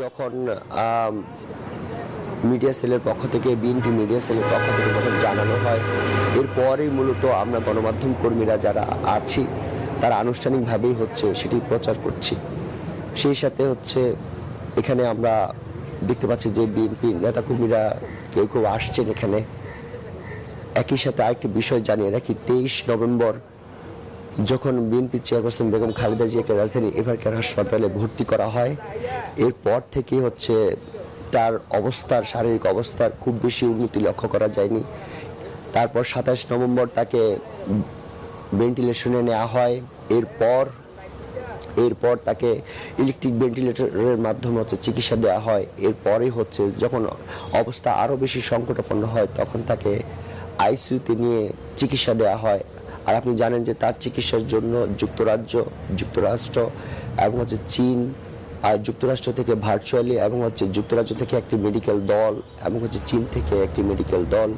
যখন মিডিয়া সেলের পক্ষ থেকে বিএনপি মিডিয়া সেলের পক্ষ থেকে যখন জানানো হয়, এরপরেই মূলত আমরা গণমাধ্যম কর্মীরা যারা আছি, তারা আনুষ্ঠানিকভাবেই হচ্ছে সেটি প্রচার করছি। সেই সাথে হচ্ছে, এখানে আমরা দেখতে পাচ্ছি যে বিএনপি নেতাকর্মীরা কেউ কেউ আসছেন এখানে। একই সাথে আরেকটি বিষয় জানিয়ে রাখি, তেইশ নভেম্বর যখন বিএনপি চেয়ারপারসন বেগম খালেদা জিয়াকে রাজধানীর এভারকেয়ার হাসপাতালে ভর্তি করা হয়, এরপর থেকে হচ্ছে তার অবস্থার, শারীরিক অবস্থার খুব বেশি উন্নতি লক্ষ্য করা যায়নি। তারপর সাতাশ নভেম্বর তাকে ভেন্টিলেশনে নেওয়া হয়। এরপর এরপর তাকে ইলেকট্রিক ভেন্টিলেটরের মাধ্যমে হচ্ছে চিকিৎসা দেওয়া হয়। এরপরে হচ্ছে যখন অবস্থা আরও বেশি সংকটাপন্ন হয়, তখন তাকে আইসিইউতে নিয়ে চিকিৎসা দেওয়া হয়। আর আপনি জানেন যে তার চিকিৎসার জন্য যুক্তরাজ্য যুক্তরাষ্ট্র এবং হচ্ছে চীন আর যুক্তরাষ্ট্র থেকে ভার্চুয়ালি এবং হচ্ছে যুক্তরাজ্য থেকে একটি মেডিকেল দল এবং হচ্ছে চীন থেকে একটি মেডিকেল দল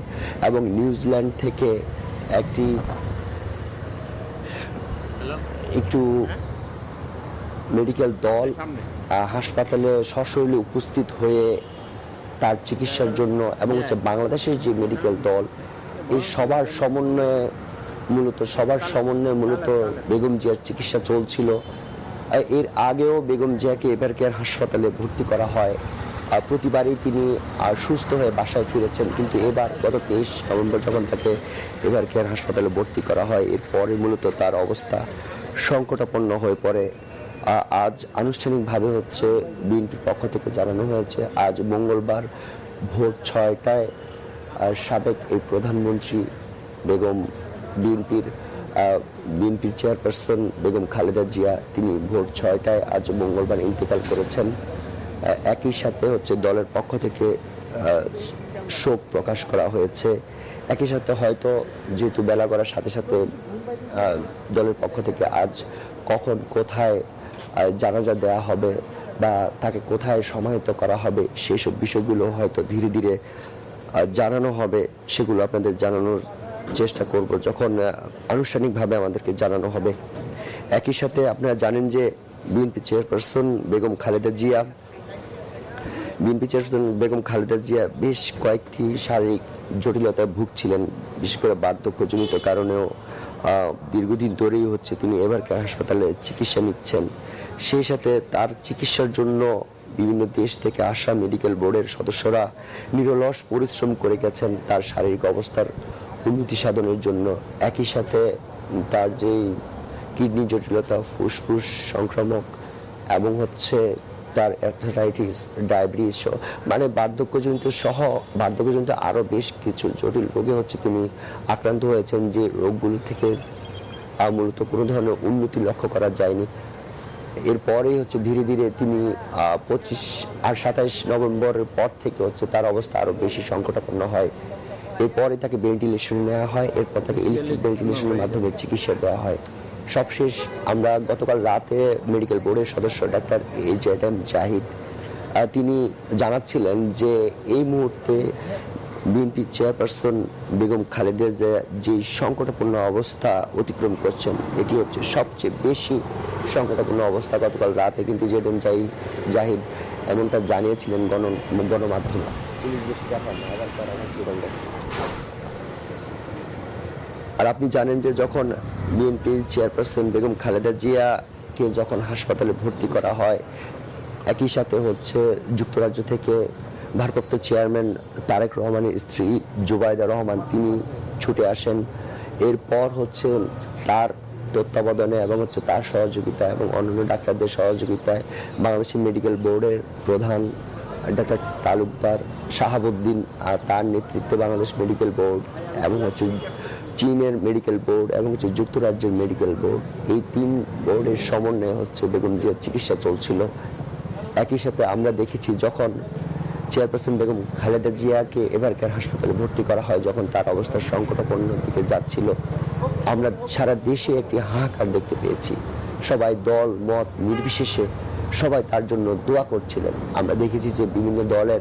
এবং নিউজিল্যান্ড থেকে একটি একটু মেডিকেল দল হাসপাতালে সশরীরে উপস্থিত হয়ে তার চিকিৎসার জন্য এবং হচ্ছে বাংলাদেশের যে মেডিকেল দল এই সবার সমন্বয়ে মূলত সবার সমন্বয়ে মূলত বেগম জিয়ার চিকিৎসা চলছিল। এর আগেও বেগম জিয়াকে এবার কেয়ার হাসপাতালে ভর্তি করা হয়। আর প্রতিবারই তিনি সুস্থ হয়ে বাসায় ফিরেছেন। কিন্তু এবার গত তেইশ নভেম্বর যখন তাকে এবার কেয়ার হাসপাতালে ভর্তি করা হয়, এরপরে মূলত তার অবস্থা সংকটাপন্ন হয়ে পড়ে। আজ আনুষ্ঠানিকভাবে হচ্ছে বিএনপির পক্ষ থেকে জানানো হয়েছে, আজ মঙ্গলবার ভোর ছয়টায় সাবেক এই প্রধানমন্ত্রী বেগম বিএনপির বিএনপির চেয়ারপারসন বেগম খালেদা জিয়া, তিনি ভোর ছয়টায় আজ মঙ্গলবার ইন্তেকাল করেছেন। একই সাথে হচ্ছে দলের পক্ষ থেকে শোক প্রকাশ করা হয়েছে। একই সাথে হয়তো যেহেতু বেলা করার সাথে সাথে দলের পক্ষ থেকে আজ কখন কোথায় জানাজা দেওয়া হবে বা তাকে কোথায় সমাহিত করা হবে সেই সব বিষয়গুলো হয়তো ধীরে ধীরে জানানো হবে। সেগুলো আপনাদের জানানোর চেষ্টা করব যখন আনুষ্ঠানিকভাবে আমাদেরকে জানানো হবে। একই সাথে আপনারা জানেন যে BNP chairperson Begum Khaleda Zia, BNP chairperson Begum Khaleda Zia বেশ কয়েকটি শারীরিক জটিলতায় ভুগছিলেন, বিশেষ করে বার্ধক্যজনিত কারণেও দীর্ঘদিন ধরেই হচ্ছে তিনি এবারকার হাসপাতালে চিকিৎসা নিচ্ছেন। সেই সাথে তার চিকিৎসার জন্য বিভিন্ন দেশ থেকে আসা মেডিকেল বোর্ডের সদস্যরা নিরলস পরিশ্রম করে গেছেন, তার শারীরিক অবস্থার উন্নতি সাধনের জন্য একই সাথে তার যে কিডনি জটিলতা, ফুসফুস সংক্রামক এবং হচ্ছে তার অ্যাথরাইটিস ডায়াবেটিস মানে বার্ধক্যজনিত সহ, বার্ধক্যজনিত আরও বেশ কিছু জটিল রোগে হচ্ছে তিনি আক্রান্ত হয়েছেন, যে রোগগুলো থেকে মূলত কোনো ধরনের উন্নতি লক্ষ্য করা যায়নি। এরপরেই হচ্ছে ধীরে ধীরে তিনি পঁচিশ আর সাতাইশ নভেম্বরের পর থেকে হচ্ছে তার অবস্থা আরও বেশি সংকটাপন্ন হয়। এরপরে তাকে ভেন্টিলেশন নেওয়া হয়, এরপর তাকে ইলেকট্রিক ভেন্টিলেশনের মাধ্যমে চিকিৎসা দেওয়া হয়। সবশেষ আমরা গতকাল রাতে মেডিকেল বোর্ডের সদস্য ডাক্তার এইচ এম জাহিদ তিনি জানাচ্ছিলেন যে এই মুহূর্তে বিএনপি চেয়ারপারসন বেগম খালেদা জিয়া যে সংকটাপন্ন অবস্থা অতিক্রম করছেন, এটি হচ্ছে সবচেয়ে বেশি সংকটাপন্ন অবস্থা গতকাল রাতে। কিন্তু জেডেম জাহি জাহিদ এমনটা জানিয়েছিলেন গণ, গণমাধ্যমে পুলিশ বেশি দেখান না, আবার তারা হসপিটাল দেখান। আর আপনি জানেন যে যখন বিএনপির চেয়ারপারসন বেগম খালেদা জিয়াকে যখন হাসপাতালে ভর্তি করা হয়, একই সাথে হচ্ছে যুক্তরাজ্য থেকে ভারপ্রাপ্ত চেয়ারম্যান তারেক রহমানের স্ত্রী জুবাইদা রহমান তিনি ছুটে আসেন। এরপর হচ্ছে তার তত্ত্বাবধানে এবং হচ্ছে তার সহযোগিতা এবং অন্যান্য ডাক্তারদের সহযোগিতায় বাংলাদেশের মেডিকেল বোর্ডের প্রধান ডাক্তার তালুকদার শাহাবুদ্দিন আর তার নেতৃত্বে বাংলাদেশ মেডিকেল বোর্ড এবং হচ্ছে চীনের মেডিকেল বোর্ড এবং হচ্ছে যুক্তরাজ্যের মেডিকেল বোর্ড এই তিন বোর্ডের সমন্বয়ে হচ্ছে বেগম জিয়ার চিকিৎসা চলছিল। একই সাথে আমরা দেখেছি যখন চেয়ারপারসন বেগম খালেদা জিয়াকে এবারকার হাসপাতালে ভর্তি করা হয়, যখন তার অবস্থা সংকটাপন্ন দিকে যাচ্ছিল, আমরা সারা দেশে একটি হাহাকার দেখতে পেয়েছি। সবাই দল, মত নির্বিশেষে সবাই তার জন্য দোয়া করছিলেন। আমরা দেখেছি যে বিভিন্ন দলের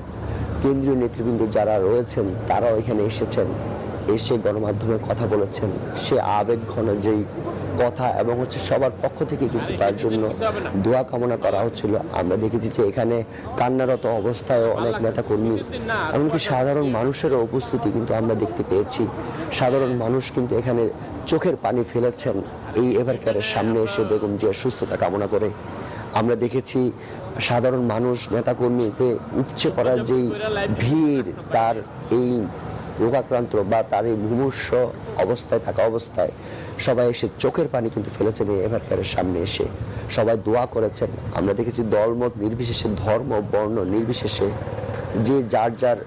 কেন্দ্রীয় নেতৃবৃন্দ যারা রয়েছেন, তারাও এখানে এসেছেন। এসে গণমাধ্যমে কথা বলেছেন। সে আবেগ ঘন যেই কথা এবং হচ্ছে সবার পক্ষ থেকে কিন্তু তার জন্য দোয়া কামনা করা হচ্ছিল। আমরা দেখেছি যে এখানে কান্নারত অবস্থায় অনেক নেতাকর্মী এমনকি সাধারণ মানুষেরও উপস্থিতি কিন্তু আমরা দেখতে পেয়েছি। সাধারণ মানুষ কিন্তু এখানে চোখের পানি ফেলেছেন। এই এভারকেয়ারের সামনে এসে বেগম জিয়ার সুস্থতা কামনা করে। আমরা দেখেছি সাধারণ মানুষ, নেতাকর্মীকে উপচে পড়ার যেই ভিড়, তার এই রোগাক্রান্ত বা তার এই মুমূর্ষ অবস্থায় থাকা অবস্থায় সবাই এসে চোখের পানি কিন্তু ফেলেছেন এই এভারকেয়ারের সামনে এসে। সবাই দোয়া করেছেন। আমরা দেখেছি দলমত নির্বিশেষে, ধর্ম, বর্ণ নির্বিশেষে, যে যার যার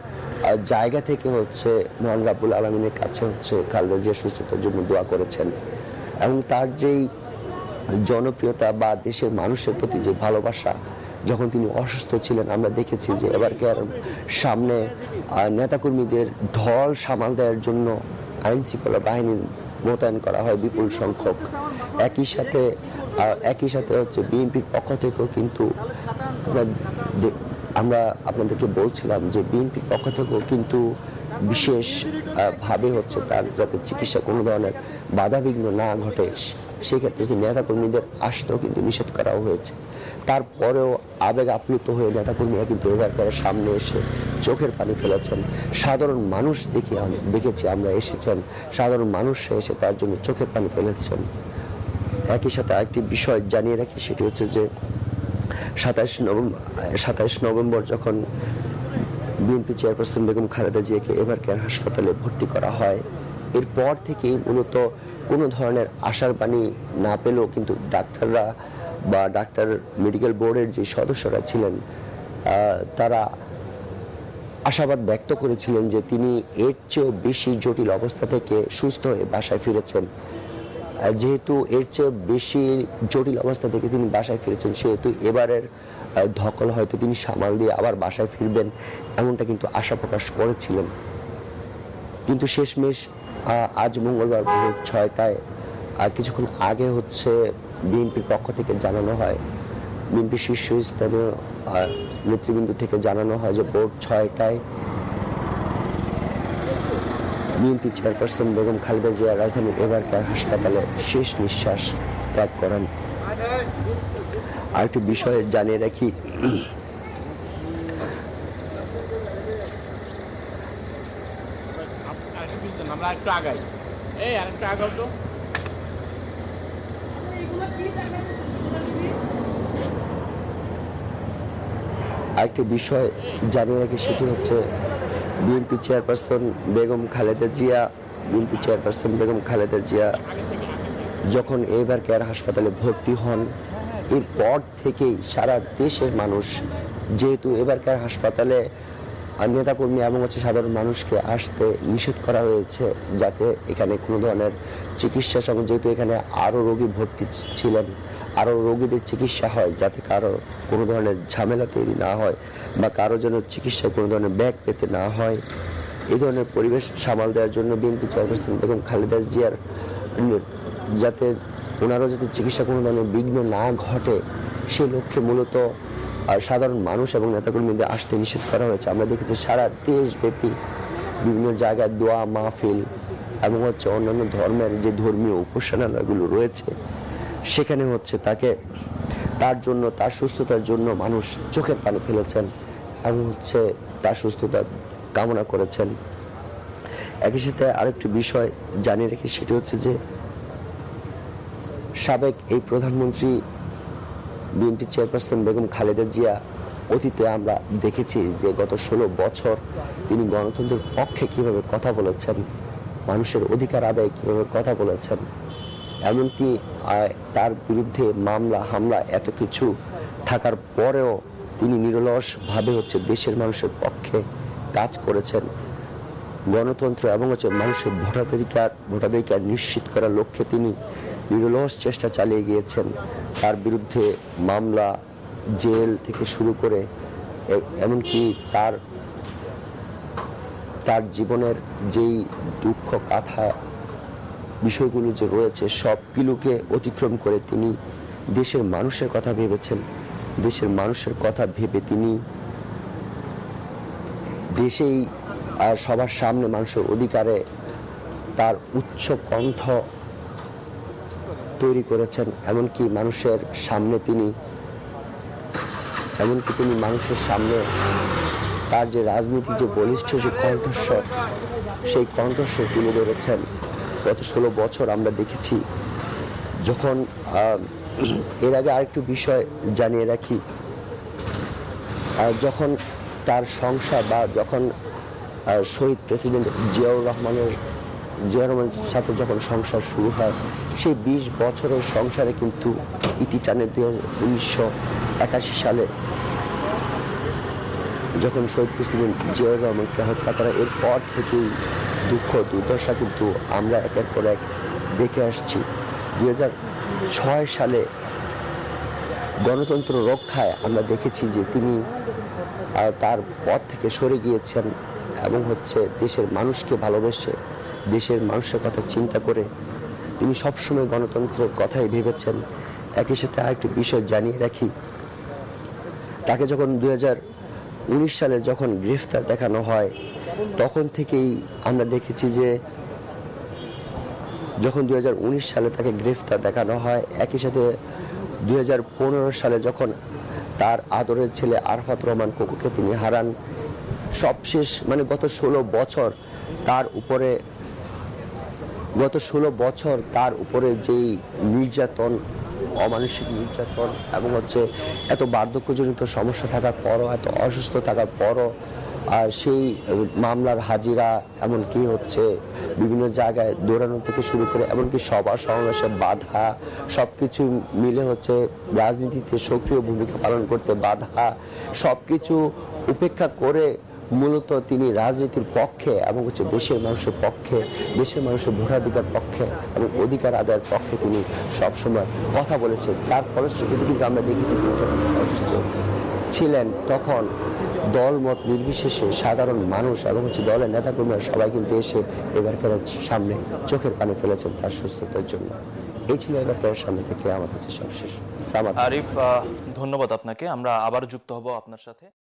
জায়গা থেকে হচ্ছে মহান রাব্বুল আলমিনের কাছে হচ্ছে খালেদা জিয়া সুস্থতার জন্য দোয়া করেছেন। এবং তার যেই জনপ্রিয়তা বা দেশের মানুষের প্রতি যে ভালোবাসা যখন তিনি অসুস্থ ছিলেন, আমরা দেখেছি যে এবারকার সামনে নেতাকর্মীদের ঢল সামাল দেওয়ার জন্য আইন শৃঙ্খলা বাহিনী মোতায়েন করা হয় বিপুল সংখ্যক। একই সাথে একই সাথে হচ্ছে বিএনপির পক্ষ থেকেও কিন্তু আমরা আপনাদেরকে বলছিলাম যে বিএনপির পক্ষ থেকেও কিন্তু বিশেষ ভাবে হচ্ছে তার যাতে চিকিৎসা কোনো ধরনের বাধাবিঘ্ন না ঘটে সেক্ষেত্রে নেতাকর্মীদের আসতেও কিন্তু নিষেধ করা হয়েছে। তারপরেও আবেগ আপ্লুত হয়ে নেতাকর্মীরা কিন্তু এবারকারের সামনে এসে চোখের পানি ফেলেছেন। সাধারণ মানুষ দেখি দেখেছি আমরা এসেছেন। সাধারণ মানুষ এসে তার জন্য চোখের পানি ফেলেছেন। একই সাথে আরেকটি বিষয় জানিয়ে রাখি, সেটি হচ্ছে যে সাতাইশ নভেম্বর সাতাইশ নভেম্বর যখন বিএনপি চেয়ারপারসন বেগম খালেদা জিয়াকে এবার কেয়ার হাসপাতালে ভর্তি করা হয়, এরপর থেকেই মূলত কোনো ধরনের আশার বাণী না পেলেও কিন্তু ডাক্তাররা বা ডাক্তার মেডিকেল বোর্ডের যে সদস্যরা ছিলেন তারা আশাবাদ ব্যক্ত করেছিলেন যে তিনি এর চেয়েও বেশি জটিল অবস্থা থেকে সুস্থ হয়ে বাসায় ফিরেছেন। যেহেতু এর চেয়ে বেশি জটিল অবস্থা থেকে তিনি বাসায় ফিরেছেন, সেহেতু এবারের ধকল হয়তো তিনি সামাল দিয়ে আবার বাসায় ফিরবেন, এমনটা কিন্তু আশা প্রকাশ করেছিলেন। কিন্তু শেষমেশ আজ মঙ্গলবার ভোর ছয়টায় কিছুক্ষণ আগে হচ্ছে বিএনপির পক্ষ থেকে জানানো হয়, বিএনপি শীর্ষস্থানীয় নেতৃবৃন্দ থেকে জানানো হয় যে ভোর ছয়টায় বিএনপি চেয়ারপারসন বেগম খালেদা জিয়া রাজধানীর এবারকার হাসপাতালে শেষ নিঃশ্বাস ত্যাগ করেন। আরেকটি বিষয়ে জানিয়ে রাখি। আমরা একটু আগাই। এই আরেকটু আগাও তো। আরেকটি বিষয় জানিয়ে রাখি, সেটি হচ্ছে BNP chairperson Begum Khaleda Zia, BNP chairperson Begum Khaleda Zia যখন এইবার কেয়ার হাসপাতালে ভর্তি হন, এরপর থেকেই সারা দেশের মানুষ যেহেতু এবার কেয়ার হাসপাতালে নেতাকর্মী এবং হচ্ছে সাধারণ মানুষকে আসতে নিষেধ করা হয়েছে, যাতে এখানে কোনো ধরনের চিকিৎসা সঙ্গে যেহেতু এখানে আরও রোগী ভর্তি ছিলেন আরও রোগীদের চিকিৎসা হয় যাতে কারও কোনো ধরনের ঝামেলা তৈরি না হয় বা কারও যেন চিকিৎসায় কোনো ধরনের ব্যাগ পেতে না হয়। এই ধরনের পরিবেশ সামাল দেওয়ার জন্য বিএনপি চেয়ারপারসন বেগম খালেদা জিয়ার যাতে ওনারও যাতে চিকিৎসা কোনো ধরনের বিঘ্ন না ঘটে সেই লক্ষ্যে মূলত আর সাধারণ মানুষ এবং নেতাকর্মীদের আসতে নিষেধ করা হয়েছে। আমরা দেখেছি সারা দেশব্যাপী বিভিন্ন জায়গায় দোয়া, মাহফিল এবং হচ্ছে অন্যান্য ধর্মের যে ধর্মীয় উপাসনালয়গুলো রয়েছে সেখানে হচ্ছে তাকে তার জন্য, তার সুস্থতার জন্য মানুষ চোখের পানি ফেলেছেন এবং হচ্ছে তার সুস্থতা কামনা করেছেন। একই সাথে আরেকটি বিষয় জানিয়ে রেখে, সেটি হচ্ছে যে সাবেক এই প্রধানমন্ত্রী বিএনপি চেয়ারপারসন বেগম খালেদা জিয়া, অতীতে আমরা দেখেছি যে গত ষোলো বছর তিনি গণতন্ত্রের পক্ষে কীভাবে কথা বলেছেন, মানুষের অধিকার আদায়ে কীভাবে কথা বলেছেন এমনকি তার বিরুদ্ধে মামলা, হামলা, এত কিছু থাকার পরেও তিনি নিরলসভাবে হচ্ছে দেশের মানুষের পক্ষে কাজ করেছেন। গণতন্ত্র এবং হচ্ছে মানুষের ভোটাধিকার ভোটাধিকার নিশ্চিত করার লক্ষ্যে তিনি নিরলস চেষ্টা চালিয়ে গিয়েছেন। তার বিরুদ্ধে মামলা, জেল থেকে শুরু করে এমনকি তার তার জীবনের যেই দুঃখ, কাথা বিষয়গুলো যে রয়েছে, সবগুলোকে অতিক্রম করে তিনি দেশের মানুষের কথা ভেবেছেন। দেশের মানুষের কথা ভেবে তিনি দেশেই আর সবার সামনে মানুষের অধিকারে তার উচ্চ কণ্ঠ তৈরি করেছেন। এমনকি মানুষের সামনে তিনি, এমনকি তিনি মানুষের সামনে তার যে রাজনীতি যে বলিষ্ঠ যে কণ্ঠস্বর, সেই কণ্ঠস্বর তুলে ধরেছেন। গত ষোলো বছর আমরা দেখেছি, যখন এর আগে আরেকটু বিষয় জানিয়ে রাখি যখন তার সংসার বা যখন শহীদ প্রেসিডেন্ট জিয়াউর রহমানের জিয়াউর রহমানের সাথে যখন সংসার শুরু হয়, সেই বিশ বছরের সংসারে কিন্তু ইতি টানে দুই উনিশশো একাশি সালে যখন শহীদ প্রেসিডেন্ট জিয়াউর রহমানকে হত্যা করা, এরপর থেকেই দুঃখ, দুর্দশা কিন্তু আমরা একের পর এক দেখে আসছি। দুই ছয় সালে গণতন্ত্র রক্ষায় আমরা দেখেছি যে তিনি তার পথ থেকে সরে গিয়েছেন এবং হচ্ছে দেশের মানুষকে ভালোবেসে, দেশের মানুষের কথা চিন্তা করে তিনি সবসময় গণতন্ত্রের কথাই ভেবেছেন। একই সাথে আরেকটি বিষয় জানিয়ে রাখি, তাকে যখন উনিশ সালে যখন গ্রেফতার দেখানো হয় তখন থেকেই আমরা দেখেছি যে যখন দুই হাজার উনিশ সালে তাকে গ্রেফতার দেখানো হয়, একই সাথে দুই হাজার পনেরো সালে যখন তার আদরের ছেলে আরফাত রহমান কোকুকে তিনি হারান, সবশেষ মানে গত ষোলো বছর তার উপরে, গত ষোলো বছর তার উপরে যেই নির্যাতন, অমানসিক নির্যাতন এবং হচ্ছে এত বার্ধক্যজনিত সমস্যা থাকার পরও, এত অসুস্থ থাকার পরও আর সেই মামলার হাজিরা এমনকি হচ্ছে বিভিন্ন জায়গায় দৌড়ানো থেকে শুরু করে এমনকি সভা সমাবেশে বাধা সব কিছু মিলে হচ্ছে রাজনীতিতে সক্রিয় ভূমিকা পালন করতে বাধা সব কিছু উপেক্ষা করে মূলত তিনি রাজনীতির পক্ষে এবং হচ্ছে দেশের মানুষের পক্ষে, দেশের মানুষের ভোটাধিকার পক্ষে এবং অধিকার আদায়ের পক্ষে তিনি সবসময় কথা বলেছেন। তার ফলশ্রুতিতে কিন্তু আমরা দেখেছি তিনি অসুস্থ ছিলেন তখন দলমত নির্বিশেষে সাধারণ মানুষ এবং হচ্ছে দলের নেতাকর্মীরা সবাই কিন্তু এসে এবারকার সামনে চোখের পানি ফেলেছেন তার সুস্থতার জন্য। এই ছিল এবারকার সামনে থেকে আমার কাছে সবশেষ। আরিফ ধন্যবাদ আপনাকে। আমরা আবার যুক্ত হব আপনার সাথে।